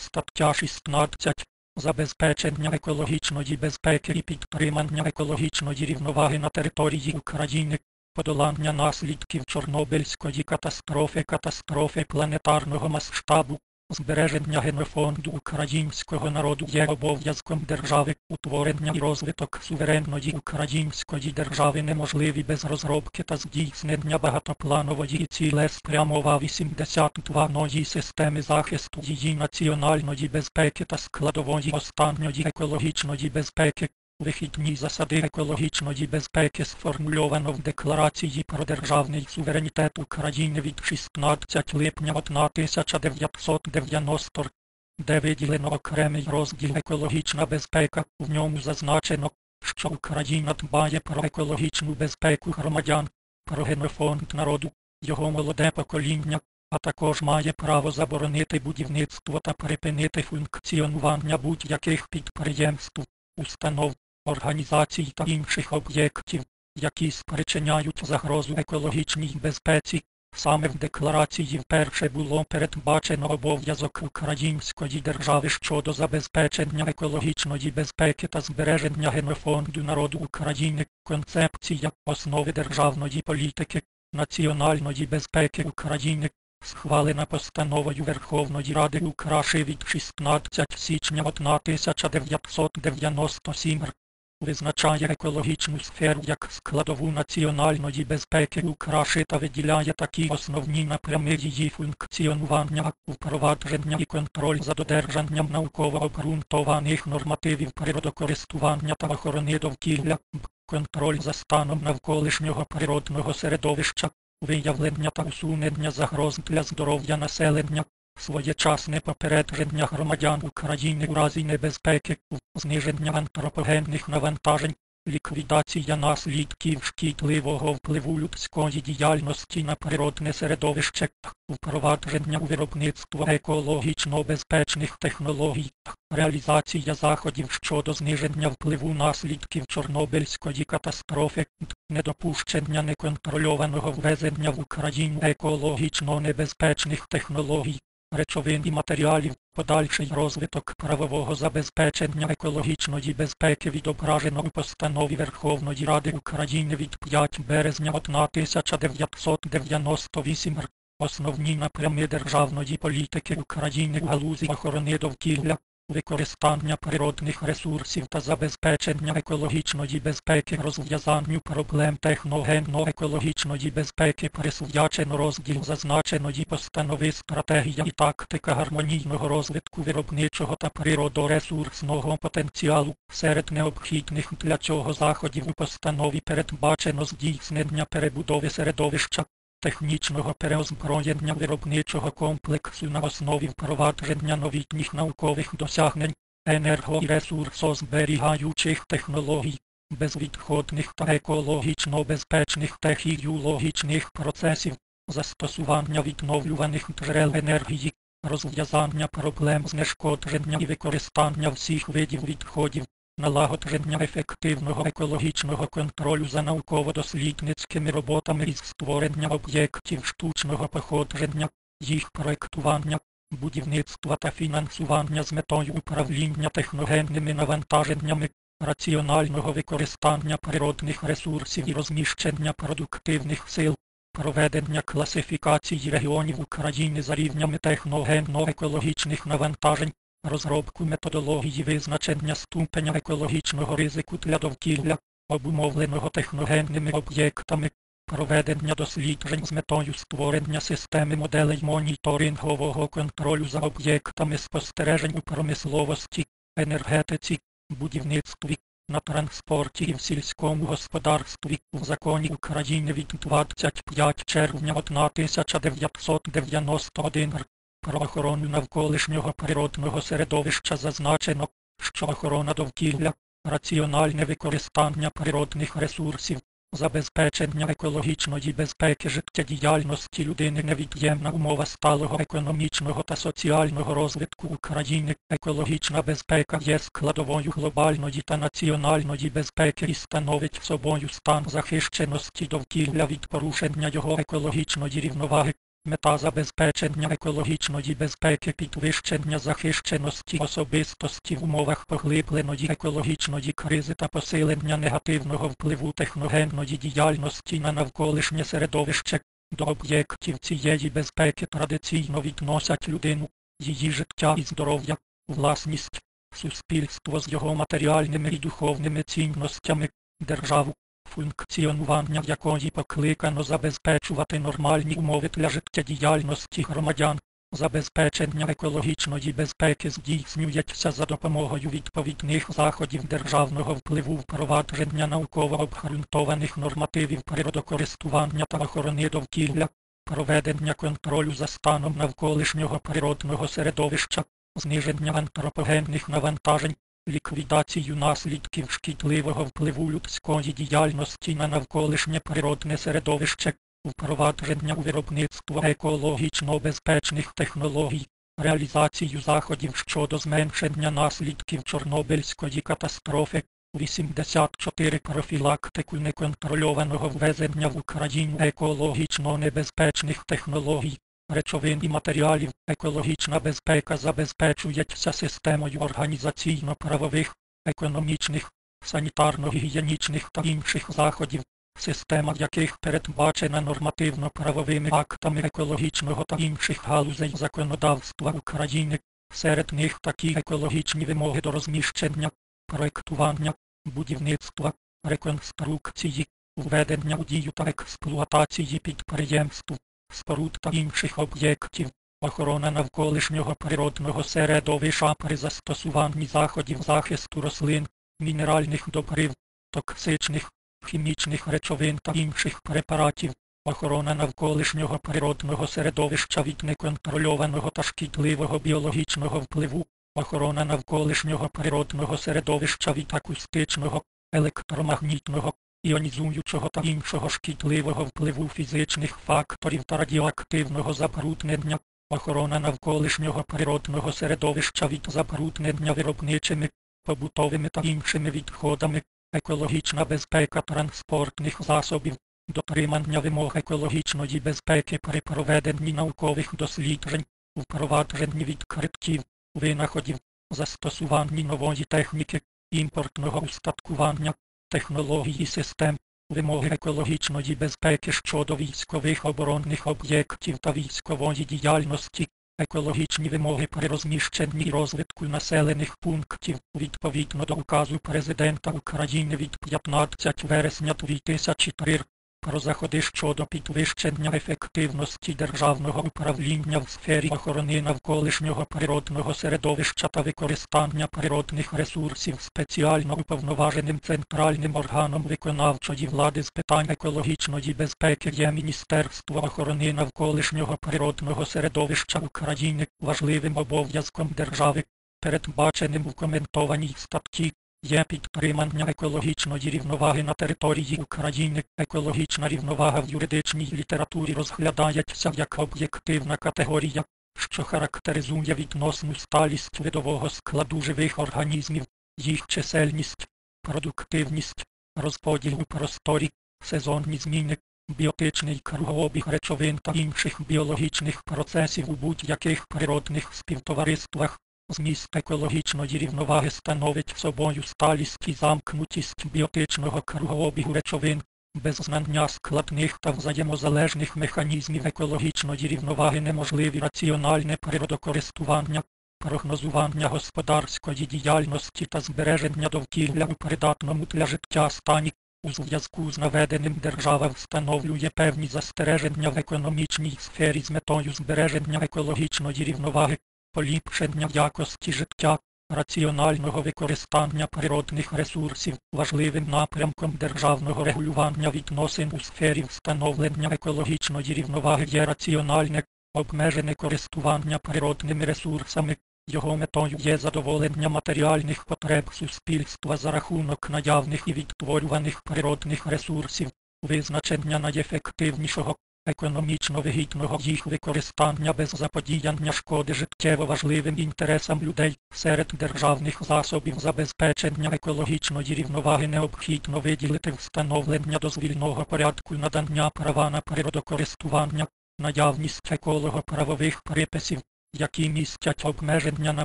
Стаття 16. Забезпечення екологічної безпеки і підтримання екологічної рівноваги на території України, подолання наслідків Чорнобильської катастрофи, катастрофи планетарного масштабу, збереження генофонду українського народу є обов'язком держави, утворення і розвиток суверенної української держави неможливі без розробки та здійснення багатопланової цілеспрямова 82 ної системи захисту її національної безпеки та складової останньої екологічної безпеки. Вихідні засади екологічної безпеки сформульовано в Декларації про державний суверенітет України від 16 липня 1990 де виділено окремий розділ екологічна безпека. В ньому зазначено, що Україна дбає про екологічну безпеку громадян, про генофонд народу, його молоде покоління, а також має право заборонити будівництво та припинити функціонування будь-яких підприємств, установ, організацій та інших об'єктів, які спричиняють загрозу екологічній безпеці. Саме в декларації вперше було передбачено обов'язок української держави щодо забезпечення екологічної безпеки та збереження генофонду народу України, концепція основи державної політики, національної безпеки України, схвалена постановою Верховної Ради України від 16 січня 1997 р. Визначає екологічну сферу як складову національної безпеки України та виділяє такі основні напрями її функціонування, впровадження і контроль за додержанням науково обґрунтованих нормативів природокористування та охорони довкілля, контроль за станом навколишнього природного середовища, виявлення та усунення загроз для здоров'я населення, своєчасне попередження громадян України у разі небезпеки, зниження антропогенних навантажень, ліквідація наслідків шкідливого впливу людської діяльності на природне середовище, впровадження у виробництво екологічно безпечних технологій, реалізація заходів щодо зниження впливу наслідків Чорнобильської катастрофи, недопущення неконтрольованого ввезення в Україну екологічно небезпечних технологій, речовин і матеріалів, подальший розвиток правового забезпечення екологічної безпеки відображено у постанові Верховної Ради України від 5 березня 1998 р. Основні напрями державної політики України в галузі охорони довкілля, використання природних ресурсів та забезпечення екологічної безпеки розв'язанню проблем техногенно-екологічної безпеки присвячено розділ зазначеної постанови стратегія і тактика гармонійного розвитку виробничого та природоресурсного потенціалу. Серед необхідних для цього заходів у постанові передбачено здійснення перебудови середовища технічного переозброєння виробничого комплексу на основі впровадження новітніх наукових досягнень, енерго- і ресурсозберігаючих технологій, безвідходних та екологічно безпечних технологічних процесів, застосування відновлюваних джерел енергії, розв'язання проблем знешкодження і використання всіх видів відходів, налагодження ефективного екологічного контролю за науково-дослідницькими роботами із створення об'єктів штучного походження, їх проектування, будівництва та фінансування з метою управління техногенними навантаженнями, раціонального використання природних ресурсів і розміщення продуктивних сил, проведення класифікації регіонів України за рівнями техногенно-екологічних навантажень, розробку методології визначення ступеня екологічного ризику для довкілля, обумовленого техногенними об'єктами, проведення досліджень з метою створення системи моделей моніторингового контролю за об'єктами спостережень у промисловості, енергетиці, будівництві, на транспорті і в сільському господарстві в законі України від 25 червня 1991 р. Про охорону навколишнього природного середовища зазначено, що охорона довкілля, раціональне використання природних ресурсів, забезпечення екологічної безпеки життєдіяльності людини невід'ємна умова сталого економічного та соціального розвитку України. Екологічна безпека є складовою глобальної та національної безпеки і становить собою стан захищеності довкілля від порушення його екологічної рівноваги. Мета забезпечення екологічної безпеки підвищення захищеності особистості в умовах поглибленої екологічної кризи та посилення негативного впливу техногенної діяльності на навколишнє середовище. До об'єктів цієї безпеки традиційно відносять людину, її життя і здоров'я, власність, суспільство з його матеріальними і духовними цінностями, державу, функціонування якої покликано забезпечувати нормальні умови для життєдіяльності громадян. Забезпечення екологічної безпеки здійснюється за допомогою відповідних заходів державного впливу впровадження науково обґрунтованих нормативів природокористування та охорони довкілля, проведення контролю за станом навколишнього природного середовища, зниження антропогенних навантажень, ліквідацію наслідків шкідливого впливу людської діяльності на навколишнє природне середовище, впровадження у виробництво екологічно безпечних технологій, реалізацію заходів щодо зменшення наслідків Чорнобильської катастрофи, 84 профілактику неконтрольованого ввезення в Україну екологічно небезпечних технологій, речовин і матеріалів, екологічна безпека забезпечується системою організаційно-правових, економічних, санітарно-гігієнічних та інших заходів, система яких передбачена нормативно-правовими актами екологічного та інших галузей законодавства України, серед них такі екологічні вимоги до розміщення, проектування, будівництва, реконструкції, введення у дію та експлуатації підприємств, споруд та інших об'єктів, охорона навколишнього природного середовища при застосуванні заходів захисту рослин, мінеральних добрив, токсичних, хімічних речовин та інших препаратів, охорона навколишнього природного середовища від неконтрольованого та шкідливого біологічного впливу, охорона навколишнього природного середовища від акустичного, електромагнітного, іонізуючого та іншого шкідливого впливу фізичних факторів та радіоактивного забруднення, охорона навколишнього природного середовища від забруднення виробничими, побутовими та іншими відходами, екологічна безпека транспортних засобів, дотримання вимог екологічної безпеки при проведенні наукових досліджень, впровадженні відкриттів, винаходів, застосуванні нової техніки, імпортного устаткування, технології систем, вимоги екологічної безпеки щодо військових оборонних об'єктів та військової діяльності, екологічні вимоги при розміщенні розвитку населених пунктів відповідно до указу Президента України від 15 вересня 2003 про заходи щодо підвищення ефективності державного управління в сфері охорони навколишнього природного середовища та використання природних ресурсів спеціально уповноваженим центральним органом виконавчої влади з питань екологічної безпеки є Міністерство охорони навколишнього природного середовища України. Важливим обов'язком держави, передбаченим у коментованій статті Є підтримання екологічної рівноваги на території України. Екологічна рівновага в юридичній літературі розглядається як об'єктивна категорія, що характеризує відносну сталість видового складу живих організмів, їх чисельність, продуктивність, розподіл у просторі, сезонні зміни, біотичний кругообіг речовин та інших біологічних процесів у будь-яких природних співтовариствах. Зміст екологічної рівноваги становить собою сталість і замкнутість біотичного кругообігу речовин, без знання складних та взаємозалежних механізмів екологічної рівноваги неможливі раціональне природокористування, прогнозування господарської діяльності та збереження довкілля у придатному для життя стані. У зв'язку з наведеним держава встановлює певні застереження в економічній сфері з метою збереження екологічної рівноваги поліпшення якості життя, раціонального використання природних ресурсів, важливим напрямком державного регулювання відносин у сфері встановлення екологічної рівноваги є раціональне, обмежене користування природними ресурсами. Його метою є задоволення матеріальних потреб суспільства за рахунок наявних і відтворюваних природних ресурсів, визначення найефективнішого економічно вигідного їх використання без заподіяння шкоди життєво важливим інтересам людей. Серед державних засобів забезпечення екологічної рівноваги необхідно виділити встановлення дозвільного порядку надання права на природокористування, наявність еколого-правових приписів, які містять обмеження на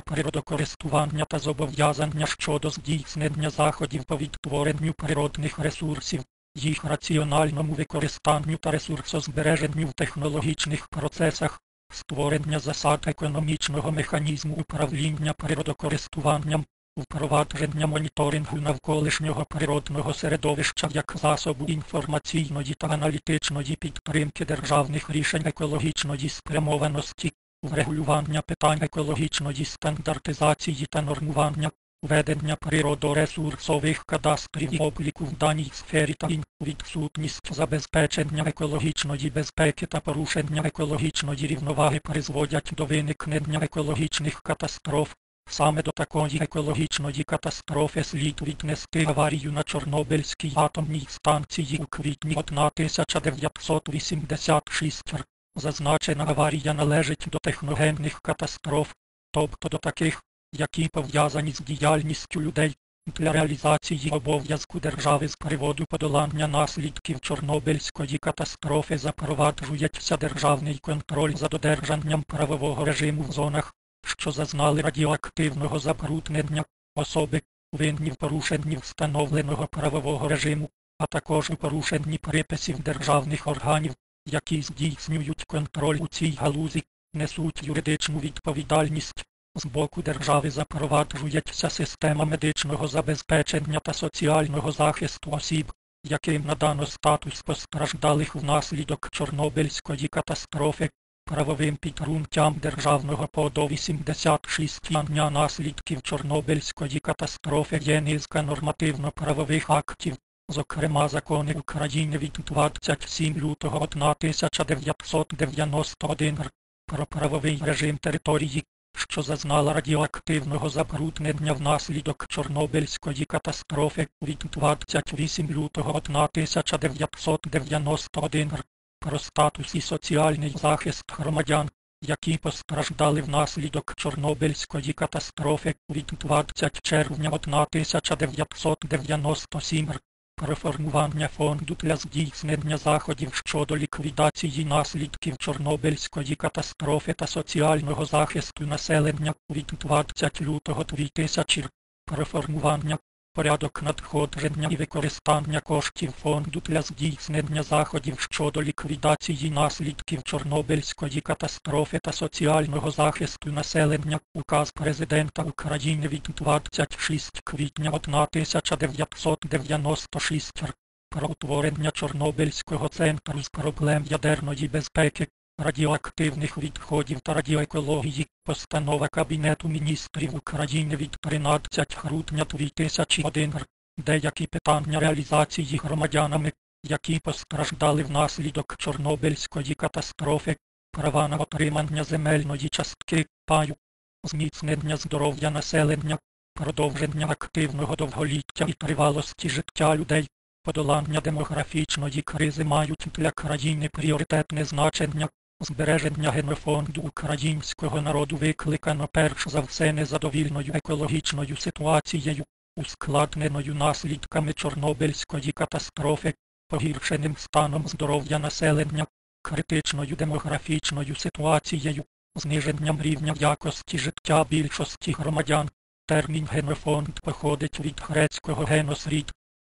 природокористування та зобов'язання щодо здійснення заходів по відтворенню природних ресурсів, їх раціональному використанню та ресурсозбереженню в технологічних процесах, створення засад економічного механізму управління природокористуванням, впровадження моніторингу навколишнього природного середовища як засобу інформаційної та аналітичної підтримки державних рішень екологічної спрямованості, врегулювання питань екологічної стандартизації та нормування, ведення природоресурсових кадастрів і обліку в даній сфері та відсутність забезпечення екологічної безпеки та порушення екологічної рівноваги призводять до виникнення екологічних катастроф. Саме до такої екологічної катастрофи слід віднести аварію на Чорнобильській атомній станції у квітні 1986 Зазначена аварія належить до техногенних катастроф, тобто до таких, які пов'язані з діяльністю людей для реалізації обов'язку держави з приводу подолання наслідків Чорнобильської катастрофи запроваджується державний контроль за додержанням правового режиму в зонах, що зазнали радіоактивного забруднення особи, винні в порушенні встановленого правового режиму, а також у порушенні приписів державних органів, які здійснюють контроль у цій галузі, несуть юридичну відповідальність. З боку держави запроваджується система медичного забезпечення та соціального захисту осіб, яким надано статус постраждалих внаслідок Чорнобильської катастрофи, правовим підґрунтям державного поду 86 дня наслідків Чорнобильської катастрофи є низка нормативно-правових актів, зокрема закони України від 27 лютого 1991 р. про правовий режим території, що зазнала радіоактивного забруднення внаслідок Чорнобильської катастрофи від 28 лютого 1991 р. про статус і соціальний захист громадян, які постраждали внаслідок Чорнобильської катастрофи від 20 червня 1997 р. Про формування фонду для здійснення заходів щодо ліквідації наслідків Чорнобильської катастрофи та соціального захисту населення від 20 лютого 2000 про формування порядок надходження і використання коштів фонду для здійснення заходів щодо ліквідації наслідків Чорнобильської катастрофи та соціального захисту населення. Указ Президента України від 26 квітня 1996 про утворення Чорнобильського центру з проблем ядерної безпеки радіоактивних відходів та радіоекології, постанова Кабінету міністрів України від 13 грудня 2001 р. Деякі питання реалізації громадянами, які постраждали внаслідок Чорнобильської катастрофи, права на отримання земельної частки паю, зміцнення здоров'я населення, продовження активного довголіття і тривалості життя людей, подолання демографічної кризи мають для країни пріоритетне значення, Збереження генофонду українського народу викликано перш за все незадовільною екологічною ситуацією, ускладненою наслідками Чорнобильської катастрофи, погіршеним станом здоров'я населення, критичною демографічною ситуацією, зниженням рівня якості життя більшості громадян. Термін генофонд походить від грецького генос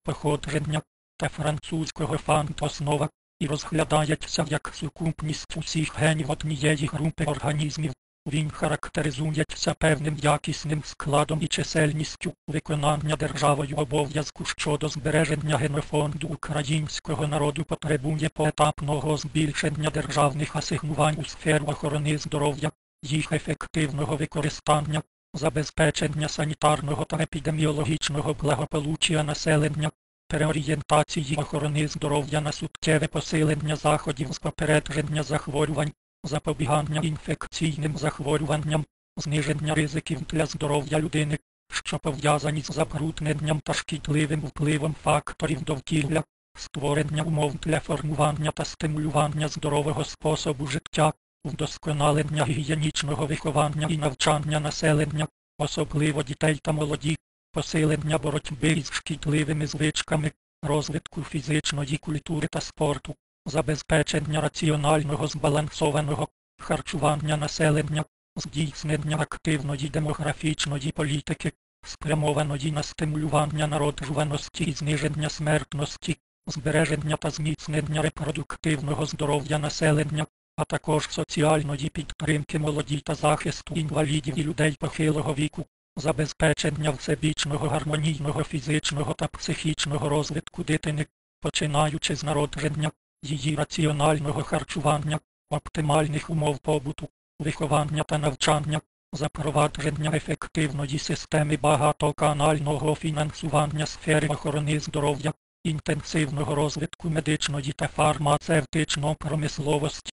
походження та французького фант основа і розглядається як сукупність усіх генів однієї групи організмів. Він характеризується певним якісним складом і чисельністю виконання державою обов'язку щодо збереження генофонду українського народу потребує поетапного збільшення державних асигнувань у сферу охорони здоров'я, їх ефективного використання, забезпечення санітарного та епідеміологічного благополуччя населення, переорієнтації охорони здоров'я на суттєве посилення заходів з попередження захворювань, запобігання інфекційним захворюванням, зниження ризиків для здоров'я людини, що пов'язані з забрудненням та шкідливим впливом факторів довкілля, створення умов для формування та стимулювання здорового способу життя, вдосконалення гігієнічного виховання і навчання населення, особливо дітей та молоді, посилення боротьби із шкідливими звичками, розвитку фізичної культури та спорту, забезпечення раціонального збалансованого харчування населення, здійснення активної демографічної політики, спрямованої на стимулювання народжуваності і зниження смертності, збереження та зміцнення репродуктивного здоров'я населення, а також соціальної підтримки молоді та захисту інвалідів і людей похилого віку, забезпечення всебічного гармонійного фізичного та психічного розвитку дитини, починаючи з народження, її раціонального харчування, оптимальних умов побуту, виховання та навчання, запровадження ефективної системи багатоканального фінансування сфери охорони здоров'я, інтенсивного розвитку медичної та фармацевтичної промисловості,